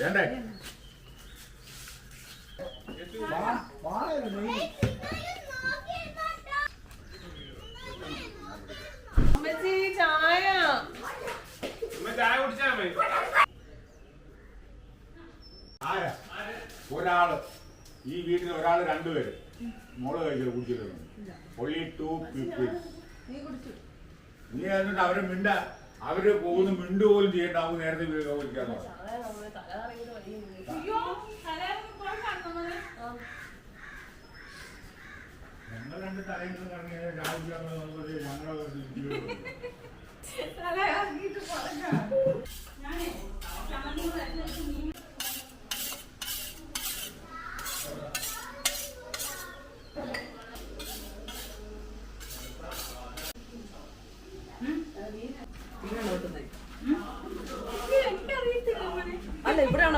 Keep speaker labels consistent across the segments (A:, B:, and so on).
A: വേണ്ടേ?
B: അമ്മച്ചി ചായ.
C: ചായ കുടിച്ചാ
A: ഒരാൾ. ഈ വീട്ടിൽ ഒരാൾ രണ്ടുപേര്. മോൾ കഴിച്ചത് കുടിച്ചിട്ടുണ്ട്. ഒളി ടു പീപ്പിൾ നീ എന്നിട്ട് അവരെ മിണ്ട അവർ പോകുന്ന മിണ്ടു പോലും ചെയ്യേണ്ട അവർക്ക് നേരത്തെ വിളിക്കാൻ ഞങ്ങൾ രണ്ട് തലയിൽ കറങ്ങി രാവിലെ ഞങ്ങളെ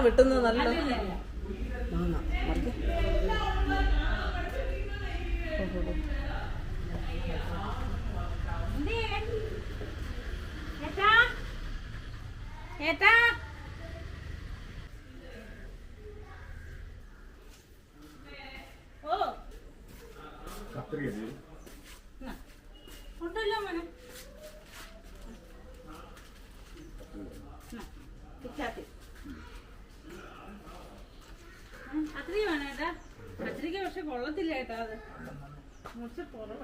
D: വെട്ടുന്നത് നല്ല
B: এটা মুছে
A: পরো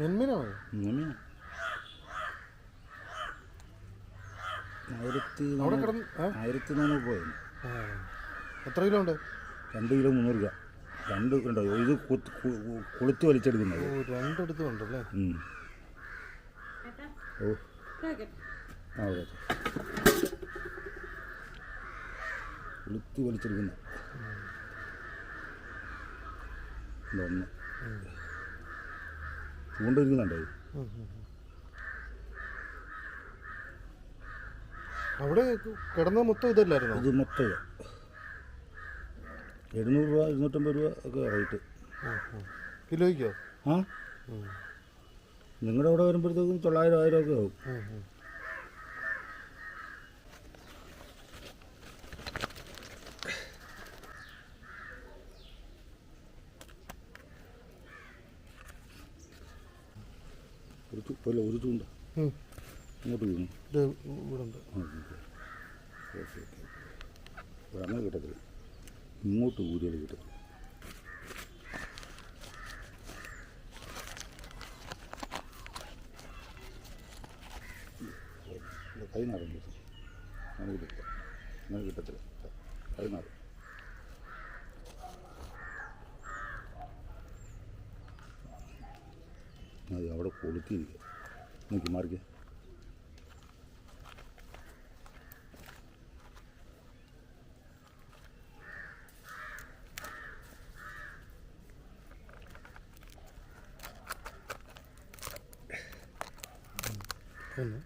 E: നെന്മിനാണോ
A: ആയിരത്തി? ആയിരത്തി നാനൂറ് പോയത്
E: ആ. എത്ര കിലോ ഉണ്ട്?
A: രണ്ട് കിലോ മുന്നൂറ് രൂപ. രണ്ട് ഉണ്ടോ? ഇത് കൊളുത്തി വലിച്ചെടുക്കുന്നത്.
E: ഓ രണ്ടിടത്തും ഉണ്ടല്ലേ
A: ഉം.
B: ഏട്ടാ
A: ഓ. ആ അതെ വലിച്ചെടുക്കുന്ന. ഒന്ന്. ചൂണ്ടിരിക്കുന്നുണ്ടോ.
E: അവിടെ കിടന്ന മൊത്തം ഇതല്ലായിരുന്നു?
A: ഇത് മൊത്തം എഴുന്നൂറ് രൂപ ഇരുന്നൂറ്റമ്പത് രൂപ ഒക്കെ റേറ്റ്.
E: കിലോയ്ക്കോ?
A: ആ? നിങ്ങളുടെ അവിടെ വരുമ്പോഴത്തേക്കും തൊള്ളായിരം ആയിരം ഒക്കെ ആവും. ഒരു ഒരു ചൂണ്ട. അങ്ങോട്ട് വീണു.
E: ഇവിടെ
A: അങ്ങനെ കിട്ടത്തില്ല. ഇങ്ങോട്ട് ഊരിയാൽ കിട്ടത്തില്ല കൈ നാറും അങ്ങനെ കിട്ടില്ല അങ്ങനെ കിട്ടത്തില്ല. അത് അവിടെ കൊളുത്തിയിരിക്കുക. നോക്കി മാറിക്കേ.
E: ഒന്ന്.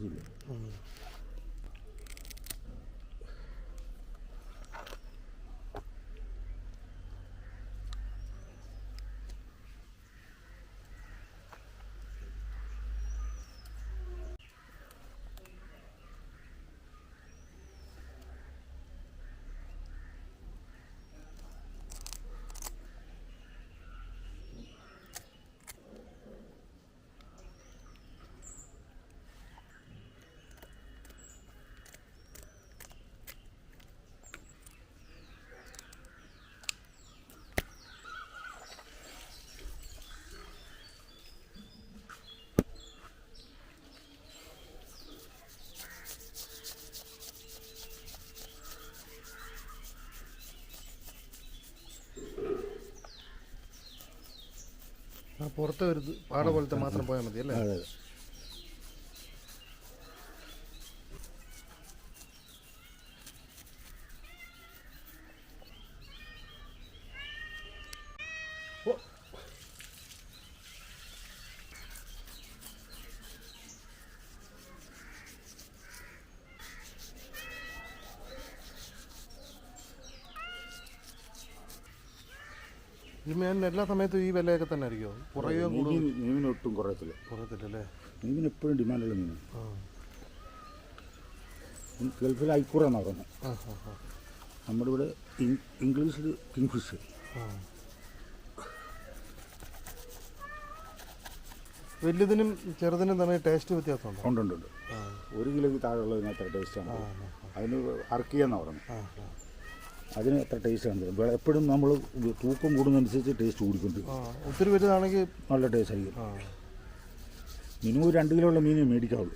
E: 嗯。പുറത്തെ ഒരു ഇത് പാട പോലത്തെ മാത്രം പോയാൽ മതി അല്ലേ മീനിന് എല്ലാ സമയത്തും ഈ വിലയൊക്കെ തന്നെ ആയിരിക്കുമോ കുറയോ കൂടുതൽ
A: മീൻ ഒട്ടും കുറയത്തില്ല.
E: കുറയത്തില്ലല്ലേ?
A: മീനിന് എപ്പോഴും ഡിമാൻഡുള്ള മീൻ ഗൾഫിൽ ഐക്കൂറ എന്നാണ് പറയുന്നത് നമ്മുടെ ഇവിടെ ഇംഗ്ലീഷിൽ കിങ് ഫിഷ്
E: ആ. വലുതിനും ചെറുതിനും തമ്മിൽ ടേസ്റ്റ് വ്യത്യാസമുണ്ട്?
A: ഉണ്ട് ഉണ്ട് ഒരു കിലോയ്ക്ക് താഴെയുള്ളതിനകത്ത് ടേസ്റ്റാണ് അതിന് അർക്കിയെന്നാണ് പറയുന്നത്
E: ആ.
A: അതിന് എത്ര ടേസ്റ്റ് ആണ് എപ്പോഴും നമ്മൾ തൂക്കം കൂടുന്നതനുസരിച്ച് ടേസ്റ്റ് കൂടിക്കൊണ്ടിരിക്കും.
E: ഒത്തിരി വലുതാണെങ്കിൽ
A: നല്ല ടേസ്റ്റ് ആയിരിക്കും. മിനിമം രണ്ട് കിലോ ഉള്ള മീനേ മേടിക്കാവുള്ളൂ.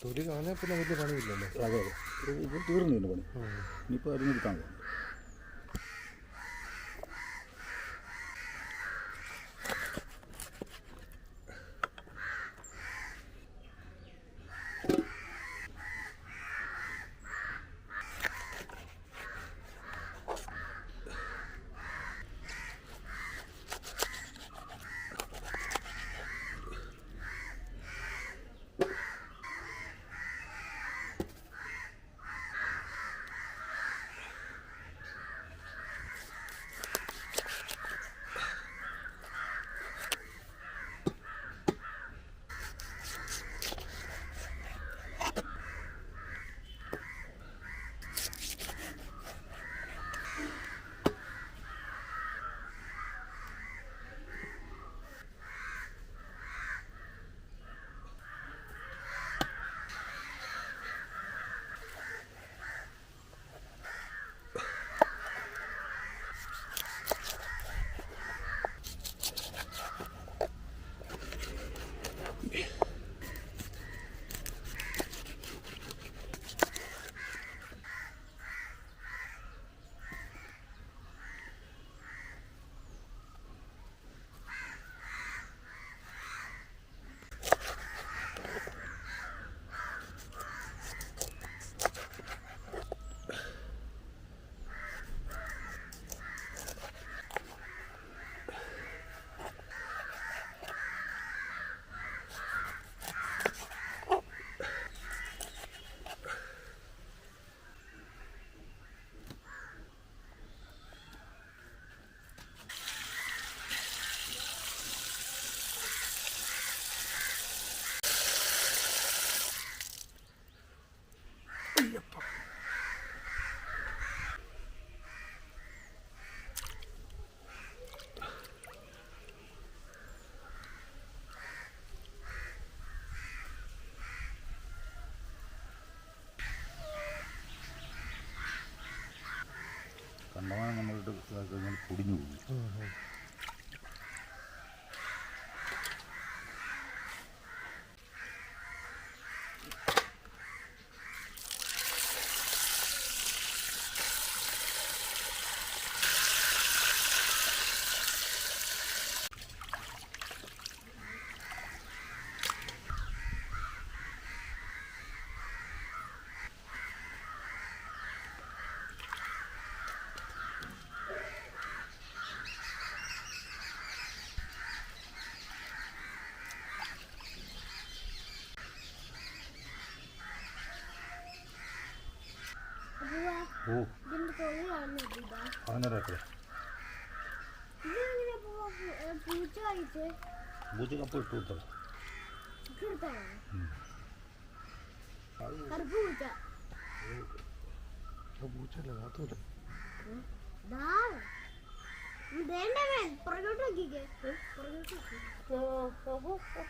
E: തൊലി കാണാൻ പിന്നെ വലിയ പണിയില്ലല്ലോ.
A: അതെ അതെ. ഇത് തീർന്നു പണി. ഇനിയിപ്പോൾ അരിഞ്ഞെടുക്കാൻ പോകും
E: ഓ
F: ഇതിന്റെ തൊലി കാണുന്നില്ല ഇതാ.
E: പതിനൊരേക്കർ
F: ഇതെങ്ങനെ പോ- ഏ, പൂച്ച
E: കപ്പ് ഇട്ട് കൊടുത്തത്
F: കിടത്താണോ പൂച്ച
E: പൂച്ചയല്ല കാത്തൂല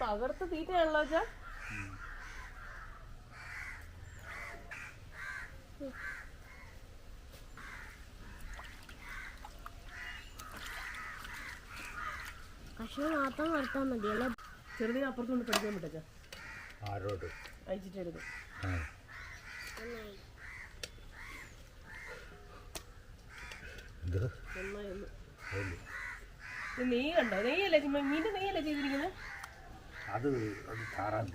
D: തകർത്ത് തീറ്റയാണല്ലോ അച്ഛാ.
F: കഷ്ണം മാത്രം വളർത്താൻ മതി അല്ലേ
D: ചെറുതിനെ അപ്പുറത്തുകൊണ്ട് പഠിക്കാൻ പറ്റച്ചാ
E: ആരോട്?
D: അയച്ചിട്ടെടുക്കും നെയ്യ് കണ്ടോ? നെയ്യല്ലേ ചുമ്മാ? മീന്റെ നെയ്യല്ലേ ചെയ്തിരിക്കുന്നത്
E: അത് അത് താറാൻ.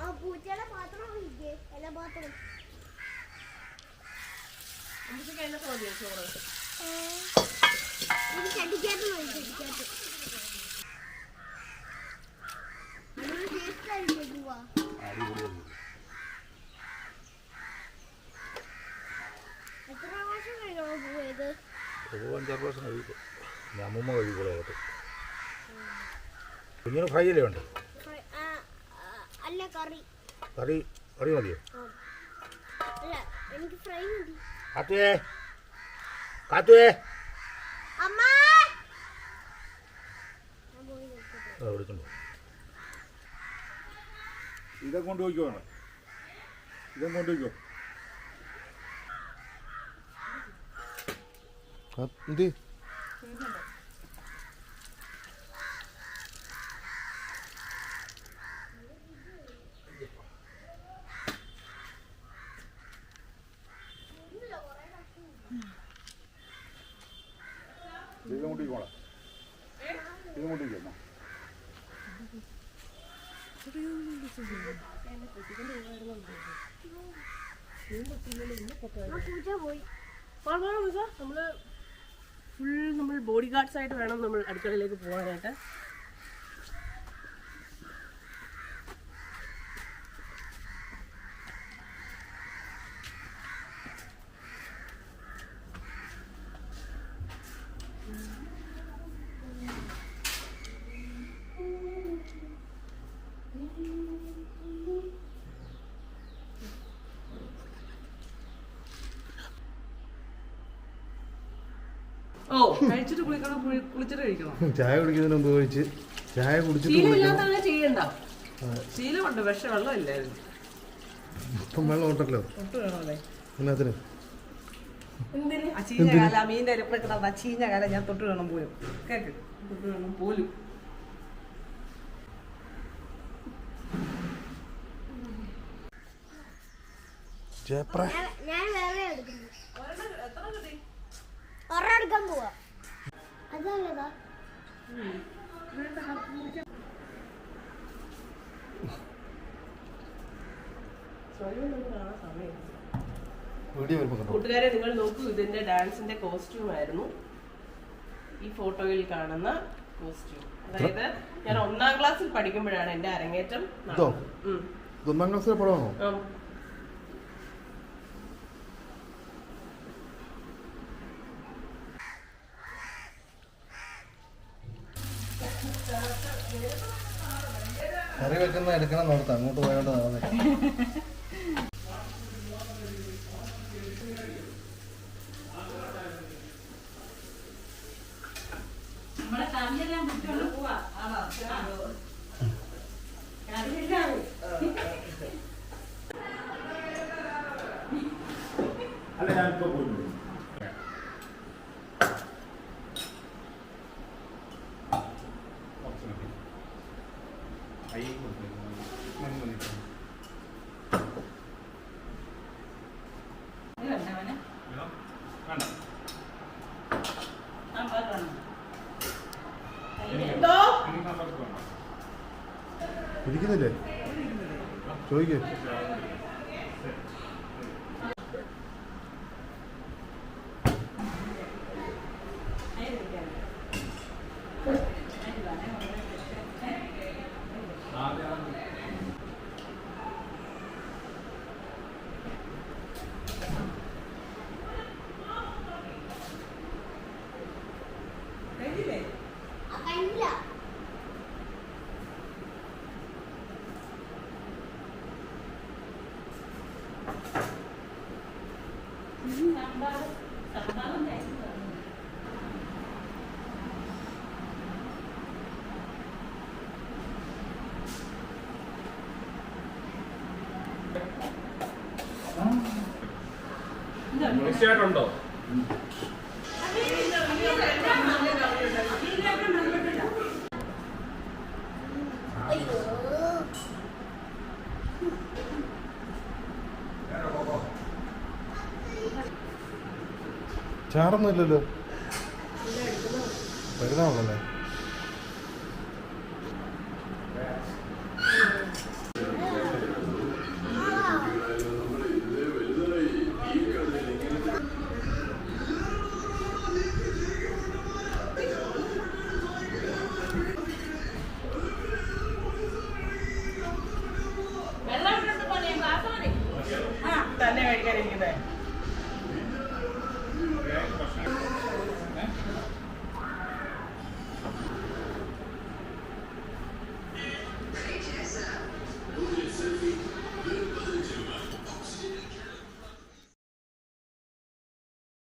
F: ആ പൂച്ചയുടെ പാത്രം എല്ലാ പാത്രം.
D: അതിനകത്ത് മതിയോ ചോറ്?
E: അഞ്ചാറ് പ്രാവശ്യം കഴിക്കും ഞാൻ അമ്മൂമ്മ കഴിക്കോളൂ അകത്ത് കുഞ്ഞിന് ഫ്രൈ അല്ലേ ഉണ്ട്
F: കറി
E: കറി മതിയോ കാത്തുവേ. കാത്തുവേ.
A: ഇതെ കൊണ്ടുപോയിക്കോ ഇതെ കൊണ്ടുപോയിക്കോ
E: എന്തി
A: ഇത് കൊണ്ടുപോയിക്കോളാം ഇത് കൊണ്ടുപോയിക്കോ
D: നമ്മൾ ഫുൾ നമ്മൾ ബോഡി ഗാർഡ്സ് ആയിട്ട് വേണം നമ്മൾ അടുക്കളയിലേക്ക് പോകാനായിട്ട്. ഓ കഴിച്ചിട്ട് കുളിക്കണം കുളിച്ചിട്ട് കഴിക്കണം.
E: ചായ കുടിക്കുന്നതിന് മുമ്പ് കഴിച്ച് ചായ കുടിച്ചിട്ട്
D: ചെയ്യണ്ട. ശീലമുണ്ട് പക്ഷെ
E: ഇപ്പം വെള്ളം ഉണ്ടല്ലോ. എന്നാത്തിന്?
D: എന്തിന്? ആ ചീഞ്ഞ കാല മീന്റെ അരിപ്പിൽ ചീഞ്ഞ കാല ഞാൻ തൊട്ട് വേണം പോലും. കേക്ക്. തൊട്ട് വേണം പോലും.
F: ഞാൻ- എടുക്കാൻ പോവാ. അതല്ലതാ
D: കൂട്ടുകാരെ നിങ്ങൾ നോക്കൂ ഇതിന്റെ ഡാൻസിന്റെ കോസ്റ്റ്യൂം ആയിരുന്നു. ഈ ഫോട്ടോയിൽ കാണുന്ന കോസ്റ്റ്യൂം അതായത് ഞാൻ ഒന്നാം ക്ലാസ്സിൽ പഠിക്കുമ്പോഴാണ് എന്റെ അരങ്ങേറ്റം.
E: ഒന്നാം ക്ലാസ്സിലെ പടമാണോ? കറി വെക്കുന്ന എടുക്കണം നോർത്ത് അങ്ങോട്ട് പോയോണ്ട് നടന്നേ.
A: അല്ല ഞാൻ ഇപ്പൊ you.
B: തീർച്ചയായിട്ടുണ്ടോ
D: ചാറൊന്നും